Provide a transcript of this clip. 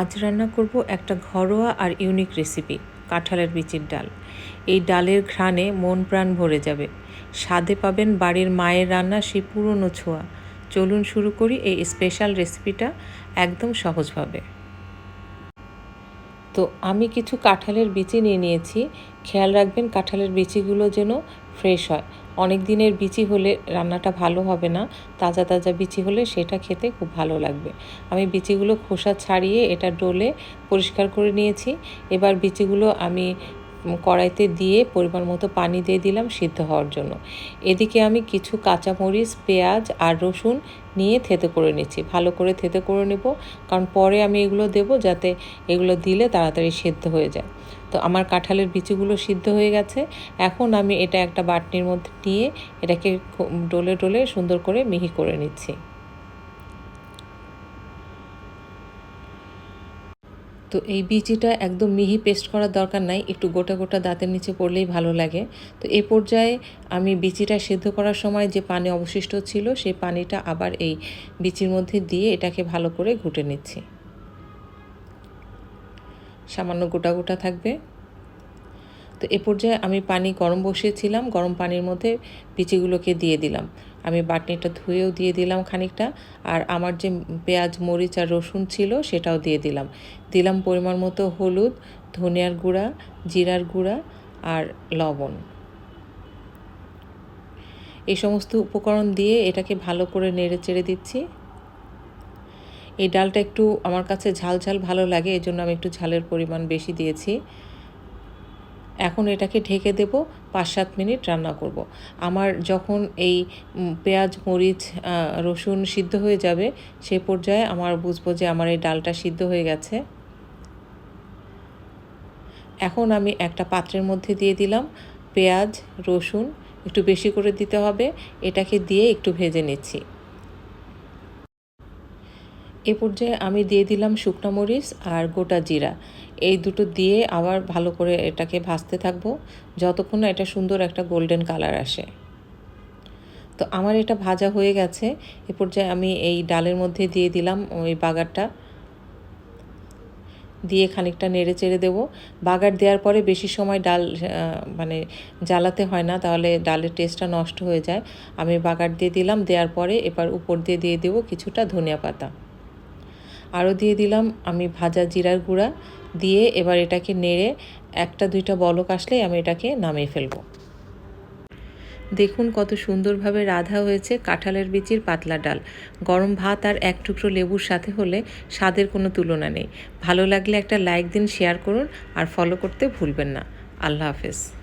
আজ রান্না করব একটা ঘরোয়া আর ইউনিক রেসিপি, কাঁঠালের বিচির ডাল। এই ডালের ঘ্রাণে মন প্রাণ ভরে যাবে। স্বাদে পাবেন বাড়ির মায়ের রান্না সেই পুরনো ছোঁয়া। চলুন শুরু করি এই স্পেশাল রেসিপিটা একদম সহজভাবে। তো আমি কিছু কাঁঠালের বিচি নিয়ে নিয়েছি। খেয়াল রাখবেন কাঁঠালের বিচিগুলো যেন ফ্রেশ হয়। অনেক দিনের বিচি হলে রান্নাটা ভালো হবে না, তাজা তাজা বিচি হলে সেটা খেতে খুব ভালো লাগবে। আমি বিচিগুলো খোসা ছাড়িয়ে এটা ডোলে পরিষ্কার করে নিয়েছি। এবার বিচিগুলো আমি কড়াইতে দিয়ে পরিমাণ মতো পানি দিয়ে দিলাম সিদ্ধ হওয়ার জন্য। এদিকে আমি কিছু কাঁচামরিচ, পেঁয়াজ আর রসুন নিয়ে থেতে করে নিচ্ছি। ভালো করে থেতে করে নেব, কারণ পরে আমি এগুলো দেব যাতে এগুলো দিলে তাড়াতাড়ি সেদ্ধ হয়ে যায়। তো আমার কাঁঠালের বিচিগুলো সিদ্ধ হয়ে গেছে। এখন আমি এটা একটা বাটনির মধ্যে নিয়ে এটাকে ডলে ডলে সুন্দর করে মিহি করে নিচ্ছি। তো এই বিচিটা একদম মিহি পেস্ট করার দরকার নাই, একটু গোটা গোটা দাঁতের নিচে পড়লেই ভালো লাগে। তো এ পর্যায়ে আমি বিচিটা সেদ্ধ করার সময় যে পানি অবশিষ্ট ছিল, সেই পানিটা আবার এই বিচির মধ্যে দিয়ে এটাকে ভালো করে ঘুটে নিচ্ছি। সামান্য গোটা গোটা থাকবে। তো এ পর্যায়ে আমি পানি গরম বসিয়েছিলাম, গরম পানির মধ্যে বিচিগুলোকে দিয়ে দিলাম। আমি বাটনিটা ধুয়েও দিয়ে দিলাম খানিকটা, আর আমার যে পেঁয়াজ, মরিচ আর রসুন ছিল সেটাও দিয়ে দিলাম। দিলাম পরিমাণ মতো হলুদ, ধনিয়ার গুঁড়া, জিরার গুঁড়া আর লবণ। এই সমস্ত উপকরণ দিয়ে এটাকে ভালো করে নেড়ে চেড়ে দিচ্ছি। এই ডালটা একটু আমার কাছে ঝাল ঝাল ভালো লাগে এই জন্য আমি একটু ঝালের পরিমাণ বেশি দিয়েছি। এখন এটাকে ঢেকে দেব পাঁচ সাত মিনিট রান্না করব। আমার যখন এই পেঁয়াজ, মরিচ রসুন সিদ্ধ হয়ে যাবে, সে পর্যায়ে আমার বুঝব যে আমার এই ডালটা সিদ্ধ হয়ে গেছে এখন আমি একটা পাত্রের মধ্যে দিয়ে দিলাম পেঁয়াজ, রসুন, একটু বেশি করে দিতে হবে, এটাকে দিয়ে একটু ভেজে নিচ্ছি এ পর্যায়ে আমি দিয়ে দিলাম শুকনো মরিচ আর গোটা জিরা। এই দুটো দিয়ে আবার ভালো করে এটাকে ভাজতে থাকব, যতক্ষণ না এটা সুন্দর একটা গোল্ডেন কালার আসে। তো আমার এটা ভাজা হয়ে গেছে। এ পর্যায়ে আমি এই ডালের মধ্যে দিয়ে দিলাম ওই বাগারটা। দিয়ে খানিকটা নেড়ে চেড়ে দেবো। বাগার দেওয়ার পরে বেশি সময় ডাল মানে জ্বালাতে হয় না, তাহলে ডালের টেস্টটা নষ্ট হয়ে যায়। আমি বাগার দিয়ে দিলাম, দেওয়ার পরে এবার উপর দিয়ে দিয়ে দেবো কিছুটা ধনিয়া পাতা। আরও দিয়ে দিলাম আমি ভাজা জিরার গুঁড়া দিয়ে এবার এটাকে নেড়ে একটা দুইটা বলক আসলেই আমি এটাকে নামিয়ে ফেলব। দেখুন কত সুন্দরভাবে রাধা হয়েছে কাঁঠালের বিচির পাতলা ডাল। গরম ভাত আর এক টুকরো লেবুর সাথে হলে স্বাদের কোনো তুলনা নেই। ভালো লাগলে একটা লাইক দিন, শেয়ার করুন আর ফলো করতে ভুলবেন না। আল্লাহ হাফেজ।